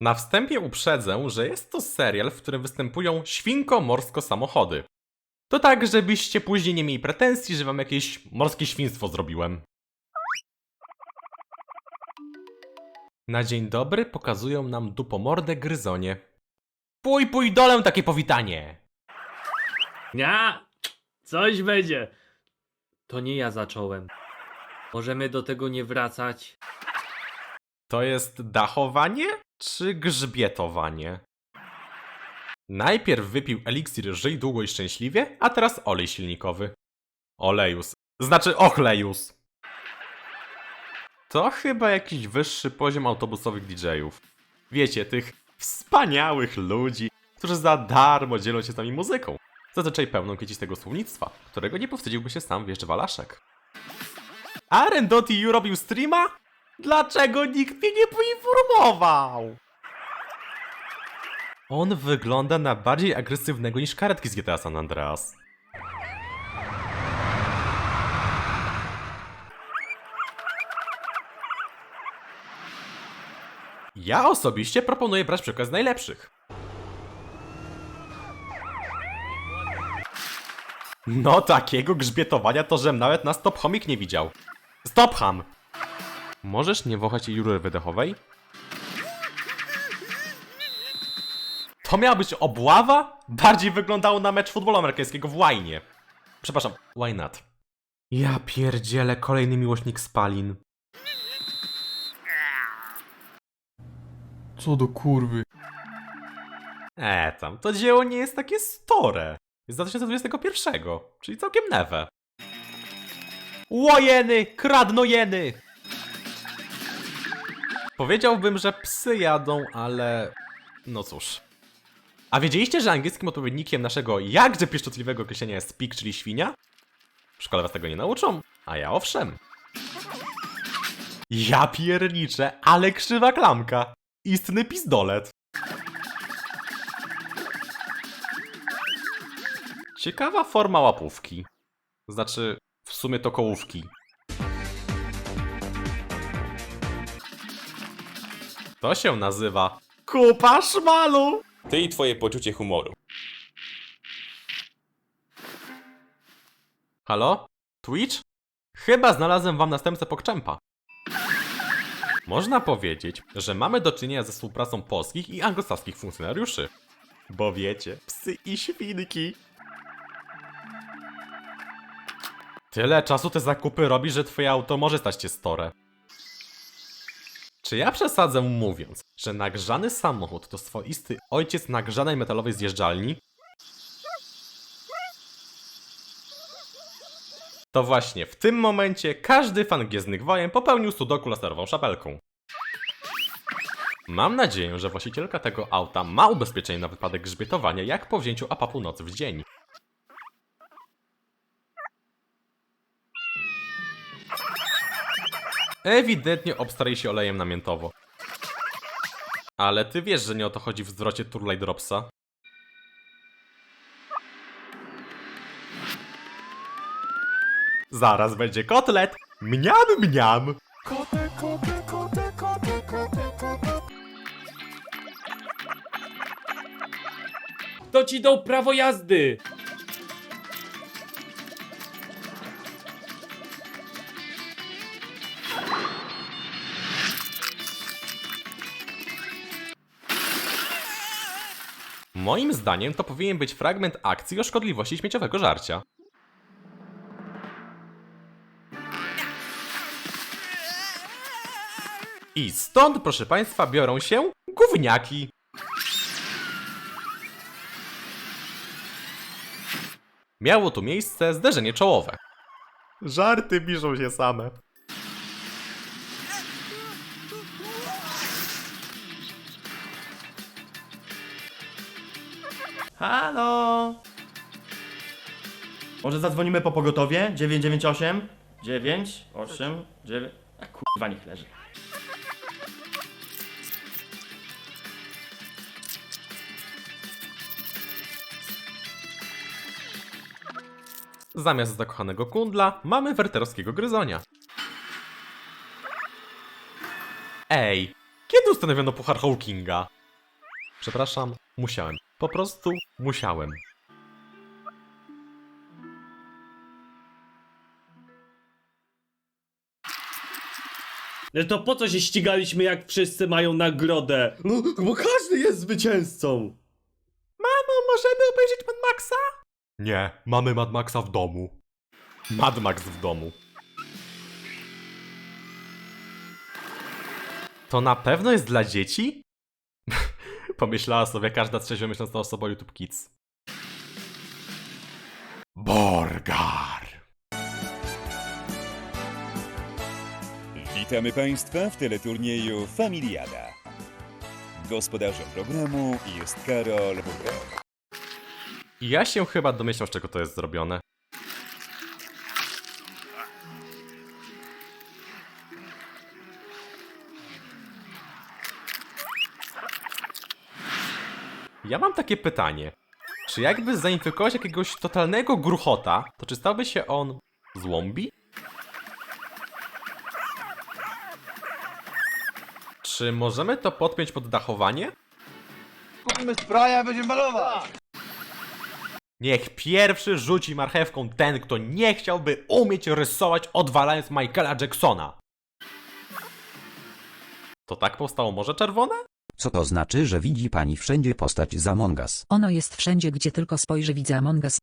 Na wstępie uprzedzę, że jest to serial, w którym występują świnko-morsko-samochody. To tak, żebyście później nie mieli pretensji, że wam jakieś morskie świństwo zrobiłem. Na dzień dobry pokazują nam dupomordę gryzonie. Pój, pój dolę takie powitanie! Ja, coś będzie. To nie ja zacząłem. Możemy do tego nie wracać. To jest dachowanie czy grzbietowanie? Najpierw wypił eliksir żyj długo i szczęśliwie, a teraz olej silnikowy. Olejus. Znaczy ochlejus. To chyba jakiś wyższy poziom autobusowych DJ-ów. Wiecie, tych wspaniałych ludzi, którzy za darmo dzielą się z nami muzyką. Zazwyczaj pełną kwiecistego słownictwa, którego nie powstydziłby się sam wieszcz Walaszek. A Rendotti robił streama? Dlaczego nikt mnie nie poinformował? On wygląda na bardziej agresywnego niż karetki z GTA San Andreas. Ja osobiście proponuję brać przykład z najlepszych. No takiego grzbietowania to żem nawet na Stop Homik nie widział. Stop ham! Możesz nie wąchać jej rury wydechowej? To miała być obława? Bardziej wyglądało na mecz futbolu amerykańskiego w łajnie. Przepraszam, why not? Ja pierdzielę, kolejny miłośnik spalin. Co do kurwy. E, tam, to dzieło nie jest takie stare. Jest z 2021, czyli całkiem nowe. Łojeny, kradnojeny! Powiedziałbym, że psy jadą, ale... No cóż. A wiedzieliście, że angielskim odpowiednikiem naszego jakże pieszczotliwego określenia jest pig, czyli świnia? W szkole was tego nie nauczą, a ja owszem. Ja pierniczę, ale krzywa klamka. Istny pizdolet. Ciekawa forma łapówki. Znaczy, w sumie to kołówki. To się nazywa kupa szmalu. Ty i twoje poczucie humoru. Halo? Twitch? Chyba znalazłem wam następcę Pokczempa. Można powiedzieć, że mamy do czynienia ze współpracą polskich i anglosaskich funkcjonariuszy. Bo wiecie, psy i świnki. Tyle czasu te zakupy robi, że twoje auto może stać się store. Czy ja przesadzę mówiąc, że nagrzany samochód to swoisty ojciec nagrzanej metalowej zjeżdżalni? To właśnie w tym momencie każdy fan Gwiezdnych Wojen popełnił sudoku laserową szapelką. Mam nadzieję, że właścicielka tego auta ma ubezpieczenie na wypadek grzbietowania jak po wzięciu APA północy w dzień. Ewidentnie obstaraj się olejem namiętowo. Ale ty wiesz, że nie o to chodzi w zwrocie Turley Dropsa. Zaraz będzie kotlet! Mniam, mniam! Kto ci dał prawo jazdy? Moim zdaniem to powinien być fragment akcji o szkodliwości śmieciowego żarcia. I stąd, proszę Państwa, biorą się gówniaki. Miało tu miejsce zderzenie czołowe. Żarty piszą się same. Halo? Może zadzwonimy po pogotowie? 998 9 8 9 A kurwa niech leży. Zamiast zakochanego kundla mamy werterowskiego gryzonia. Ej, kiedy Kiedy ustanowiono puchar Hawkinga? Przepraszam, musiałem. Po prostu musiałem. No to po co się ścigaliśmy, jak wszyscy mają nagrodę? No, bo każdy jest zwycięzcą. Mamo, możemy obejrzeć Mad Maxa? Nie, mamy Mad Maxa w domu. Mad Max w domu. To na pewno jest dla dzieci? Pomyślała sobie każda trzeźwo myśląca osoba YouTube Kids. Borgar. Witamy Państwa w teleturnieju Familiada. Gospodarzem programu jest Karol Burek. Ja się chyba domyślał, z czego to jest zrobione. Ja mam takie pytanie. Czy jakby zainfekować jakiegoś totalnego gruchota, to czy stałby się on zombie? Czy możemy to podpiąć pod dachowanie? Kupimy spraya, będziemy malować! Niech pierwszy rzuci marchewką ten, kto nie chciałby umieć rysować odwalając Michaela Jacksona. To tak powstało Morze Czerwone? Co to znaczy, że widzi pani wszędzie postać z Among Us? Ono jest wszędzie, gdzie tylko spojrzy, widzę Among Us.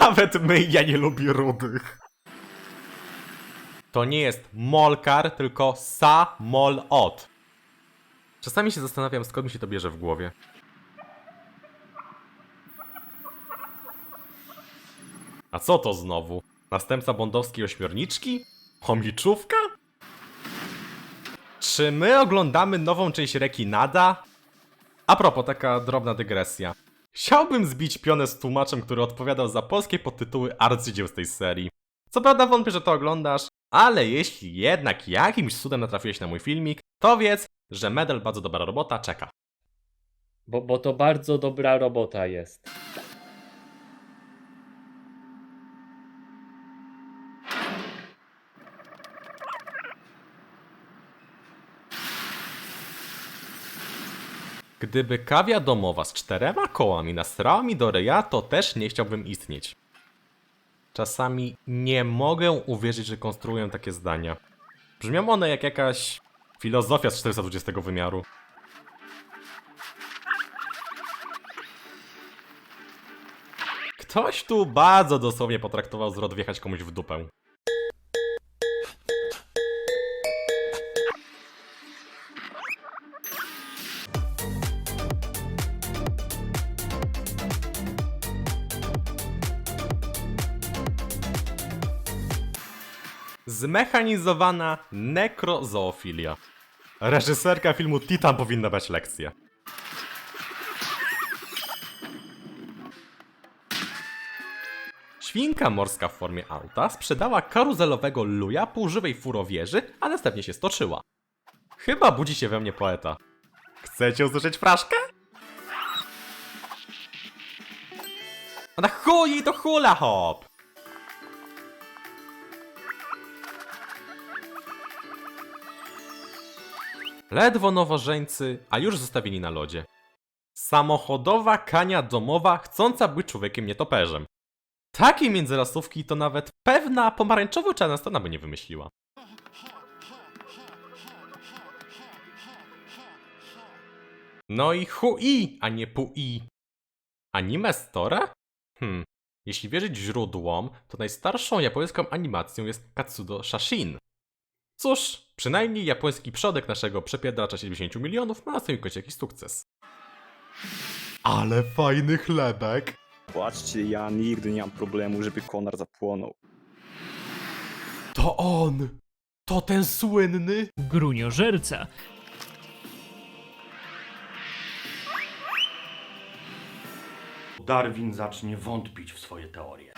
Nawet my, ja nie lubię rudych. To nie jest Molkar, tylko Sa-Mol-Ot. Czasami się zastanawiam, skąd mi się to bierze w głowie. A co to znowu? Następca bondowskiej ośmiorniczki? Chomiczówka? Czy my oglądamy nową część Reki Nada? A propos, taka drobna dygresja. Chciałbym zbić pionę z tłumaczem, który odpowiadał za polskie podtytuły arcydzieł z tej serii. Co prawda wątpię, że to oglądasz, ale jeśli jednak jakimś cudem natrafiłeś na mój filmik, to wiedz, że medal bardzo dobra robota czeka. Bo, bo to bardzo dobra robota jest. Gdyby kawia domowa z czterema kołami nasrała mi do ryja, to też nie chciałbym istnieć. Czasami nie mogę uwierzyć, że konstruuję takie zdania. Brzmią one jak jakaś filozofia z 420 wymiaru. Ktoś tu bardzo dosłownie potraktował zwrot wjechać komuś w dupę. Zmechanizowana nekrozoofilia. Reżyserka filmu Titan powinna dać lekcję. Świnka morska w formie auta sprzedała karuzelowego luja półżywej furowieży, a następnie się stoczyła. Chyba budzi się we mnie poeta. Chcecie usłyszeć fraszkę? A na chuj to hula hop! Ledwo nowożeńcy, a już zostawieni na lodzie. Samochodowa kania domowa, chcąca być człowiekiem nietoperzem. Takiej międzyrasówki to nawet pewna pomarańczowo-czarna strona by nie wymyśliła. No i hui, a nie pui. Anime Store? Hmm, jeśli wierzyć źródłom, to najstarszą japońską animacją jest Katsudo Shashin. Cóż, przynajmniej japoński przodek naszego przepiadacza 70 milionów ma na swoim koncie jakiś sukces. Ale fajny chlebek! Patrzcie, ja nigdy nie mam problemu, żeby konar zapłonął. To on! To ten słynny! gruniożerca. Darwin zacznie wątpić w swoje teorie.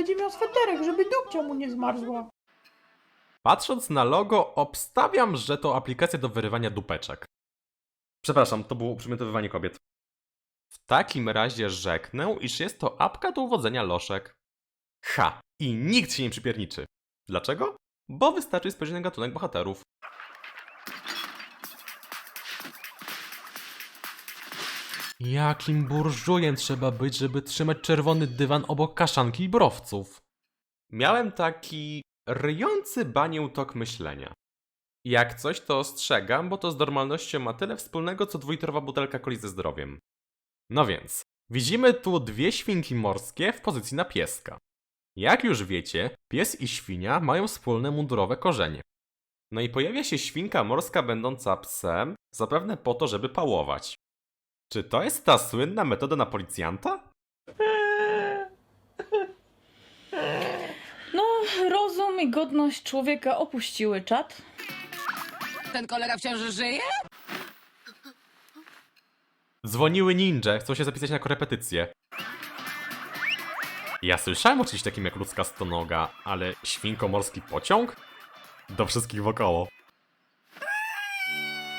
Będzie miał sweterek, żeby dupcia mu nie zmarzła. Patrząc na logo, obstawiam, że to aplikacja do wyrywania dupeczek. Przepraszam, to było uprzedmiotowywanie kobiet. W takim razie rzeknę, iż jest to apka do uwodzenia loszek. Ha! I nikt się nie przypierniczy. Dlaczego? Bo wystarczy spojrzeć na gatunek bohaterów. Jakim burżujem trzeba być, żeby trzymać czerwony dywan obok kaszanki i browców? Miałem taki ryjący banię tok myślenia. Jak coś to ostrzegam, bo to z normalnością ma tyle wspólnego, co dwulitrowa butelka coli ze zdrowiem. No więc, widzimy tu dwie świnki morskie w pozycji na pieska. Jak już wiecie, pies i świnia mają wspólne mundurowe korzenie. No i pojawia się świnka morska będąca psem, zapewne po to, żeby pałować. Czy to jest ta słynna metoda na policjanta? No, rozum i godność człowieka opuściły czat. Ten kolega wciąż żyje? Dzwoniły ninja, chcą się zapisać na korepetycję. Ja słyszałem o czymś takim jak ludzka stonoga, ale świnkomorski pociąg? Do wszystkich wokoło.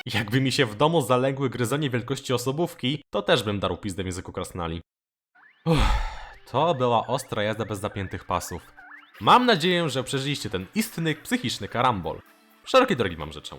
Jakby mi się w domu zaległy gryzonie wielkości osobówki, to też bym darł pizdę w języku krasnali. Uff, to była ostra jazda bez zapiętych pasów. Mam nadzieję, że przeżyliście ten istny psychiczny karambol. Szerokie drogi wam życzę.